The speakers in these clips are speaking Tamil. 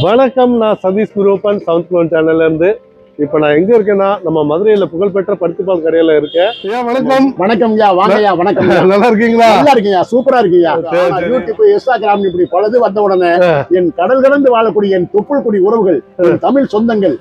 வணக்கம் நான் சதீஷ் குரூப்பன் சவுத் குளோன் சேனல்லேருந்து இப்ப நான் எங்க இருக்கேன்னா நம்ம மதுரையில புகழ்பெற்ற பருத்திப்பால் கடையில இருக்கேன். ஐயா வணக்கம். வணக்கம் ஐயா வாங்க ஐயா வணக்கம். நல்லா இருக்கீங்களா? நல்லா இருக்கீங்க சூப்பரா இருக்கீங்க. யூடியூப் இன்ஸ்டாகிராம் இப்படி பலது வந்த உடனே என் கடல் கடந்து வாழக்கூடிய என் தொப்புள் குடி உறவுகள் தமிழ் சொந்தங்கள்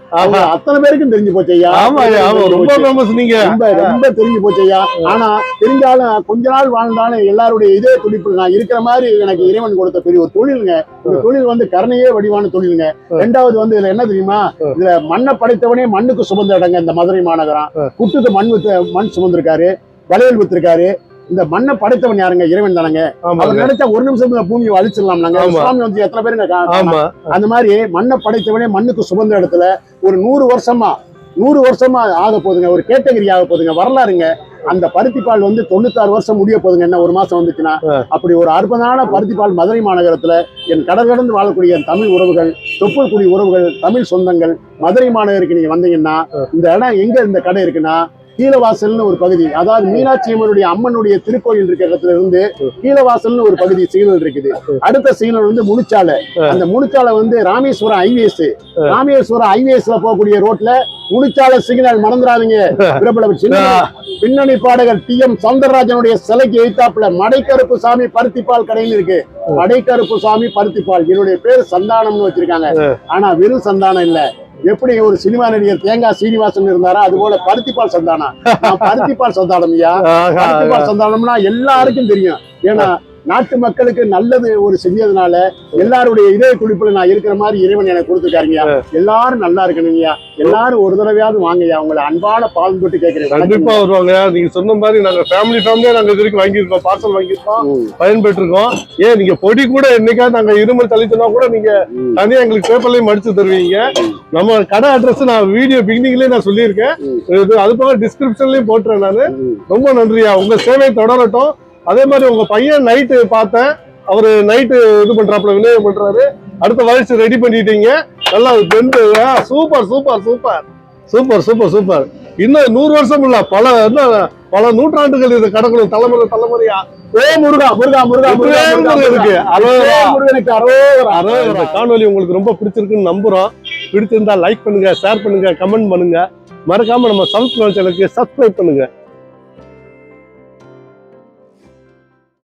அத்தனை பேருக்கும் தெரிஞ்சு போச்சு ஐயா. ஆமா ஐயா ஆமா ரொம்ப ஃபேமஸ் நீங்க. ரொம்ப ரொம்ப தெரிஞ்சு போச்சு ஐயா. ஆனா தெரிஞ்சாலும் கொஞ்ச நாள் வாழ்ந்தாலும் எல்லாருடைய இதே துடிப்பு நான் இருக்கிற மாதிரி எனக்கு இறைவன் கொடுத்த பெரிய ஒரு தொழிலுங்க. இந்த தொழில் வந்து கருணையே வடிவான தொழிலுங்க. ரெண்டாவது வந்து இதுல என்ன தெரியுமா? இதுல மண்ணை படைத்தவனே மண்ணுக்கு சுமந்த இடங்க இந்த மதுரை மாநகரம். குட்டுக்கு மண் வித்து மண் சுமந்திருக்காரு. வளையல் வித்திருக்காரு. இந்த மண்ணை படைத்தவன் யாருங்க? இறைவன் தானங்க. அவர் நினைச்சா ஒரு நிமிஷத்துல பூமியை அழிச்சிடலாம் நாங்க. சுவாமி வந்து எத்தனை பேருங்க அந்த மாதிரி மண்ணை படைத்தவனே மண்ணுக்கு சுமந்த இடத்துல ஒரு நூறு வருஷமா நூறு வருஷமா ஆக போகுதுங்க. ஒரு கேட்டகரி ஆக போகுதுங்க. வரலாறுங்க. அந்த பருத்திப்பால் வந்து தொண்ணூத்தாறு வருஷம் முடிய போகுதுங்க. என்ன ஒரு மாசம் வந்துச்சுன்னா அப்படி ஒரு அற்புதமான பருத்திப்பால் மதுரை மாநகரத்துல என் கடல் கடந்து வாழக்கூடிய என் தமிழ் உறவுகள் தொப்புள் குடி உறவுகள் தமிழ் சொந்தங்கள் மதுரை மாநகருக்கு நீங்க வந்தீங்கன்னா இந்த இடம் எங்க இந்த கடை இருக்குன்னா கீழவாசல்னு ஒரு பகுதி. அதாவது மீனாட்சி அம்மனுடைய அம்மனுடைய திருக்கோயில் இருக்கிற இடத்துல இருந்து கீழவாசல்னு ஒரு பகுதி சிக்னல் இருக்குது. அடுத்த சிக்னல் வந்து முனிச்சாலை. அந்த முனிச்சாலை வந்து ராமேஸ்வரம் ஹைவேஸ் ராமேஸ்வரம் ஹைவேஸ்ல போகக்கூடிய ரோட்ல முனிச்சாலை சிக்னல் மறந்துடாதீங்க. பிரபல சின்ன பின்னணி பாடகர் டி எம் சவுந்தரராஜனுடைய சிலைக்கு எய்த்தாப்புல மடைக்கருப்பு சாமி பருத்திப்பால் கடையில் இருக்கு. மடைக்கருப்பு சாமி பருத்திப்பால். என்னுடைய பேர் சந்தானம்னு வச்சிருக்காங்க. ஆனா வெறும் சந்தானம் இல்ல. எப்படி ஒரு சினிமா நடிகர் தேங்காய் சீனிவாசன் இருந்தாரோ? அது போல பருத்திப்பால் சந்தானம் நான் பருத்திப்பால் சந்தானம் ஐயா. பருத்திப்பால் சந்தானம்னா எல்லாருக்கும் தெரியும். ஏன்னா நாட்டு மக்களுக்கு நல்லது ஒரு செஞ்சதுனால எல்லாருடைய இதய குளிப்புல நான் இருக்கிற மாதிரி இறைவன் எனக்கு கொடுத்துருக்காருங்கய்யா எல்லாரும் நல்லா இருக்கணுங்கய்யா எல்லாரும் ஒரு தடவையாவது வாங்கய்யா உங்களை அன்பான பால் தொட்டு கேட்கிறேன். கண்டிப்பா வருவாங்க நீங்க சொன்ன மாதிரி நாங்க ஃபேமிலி ஃபேமிலியா நாங்க வரைக்கும் வாங்கியிருக்கோம். பார்சல் வாங்கியிருக்கோம். பயன்பெற்று இருக்கோம் ஏன் நீங்க பொடி கூட என்னைக்காவது நாங்க இருமல் தள்ளிச்சோன்னா கூட நீங்க தனியா எங்களுக்கு பேப்பர்லயும் மடிச்சு தருவீங்க. நம்ம கடை அட்ரஸ் நான் வீடியோ பிகினிங்லயே நான் சொல்லியிருக்கேன். அது போக டிஸ்கிரிப்ஷன்லயும் போட்டுறேன் நானு. ரொம்ப நன்றியா உங்க சேவை தொடரட்டும். அதே மாதிரி உங்க பையன் நைட்டு பார்த்தேன். அவரு நைட்டு இது பண்றாப்புல விநியோகம் பண்றாரு. அடுத்த வயசு ரெடி பண்ணிட்டீங்க. நல்லா bend super super super super super super இன்னும் நூறு வருஷம் இல்ல பல இன்னும் பல நூற்றாண்டுகள் இது கடக்கணும். தலைமுறை தலைமுறையா. ஓ முருகா முருகா முருகா முருகா இருக்கு. முருகா. அரோகரா. ஏ முருகனுக்கு அரோகரா. அரோகரா. இந்த காணொலி உங்களுக்கு ரொம்ப பிடிச்சிருக்குன்னு நம்புறோம். பிடிச்சிருந்தா லைக் பண்ணுங்க ஷேர் பண்ணுங்க கமெண்ட் பண்ணுங்க. மறக்காம நம்ம சவுத் சேனலுக்கு சப்ஸ்கிரைப் பண்ணுங்க.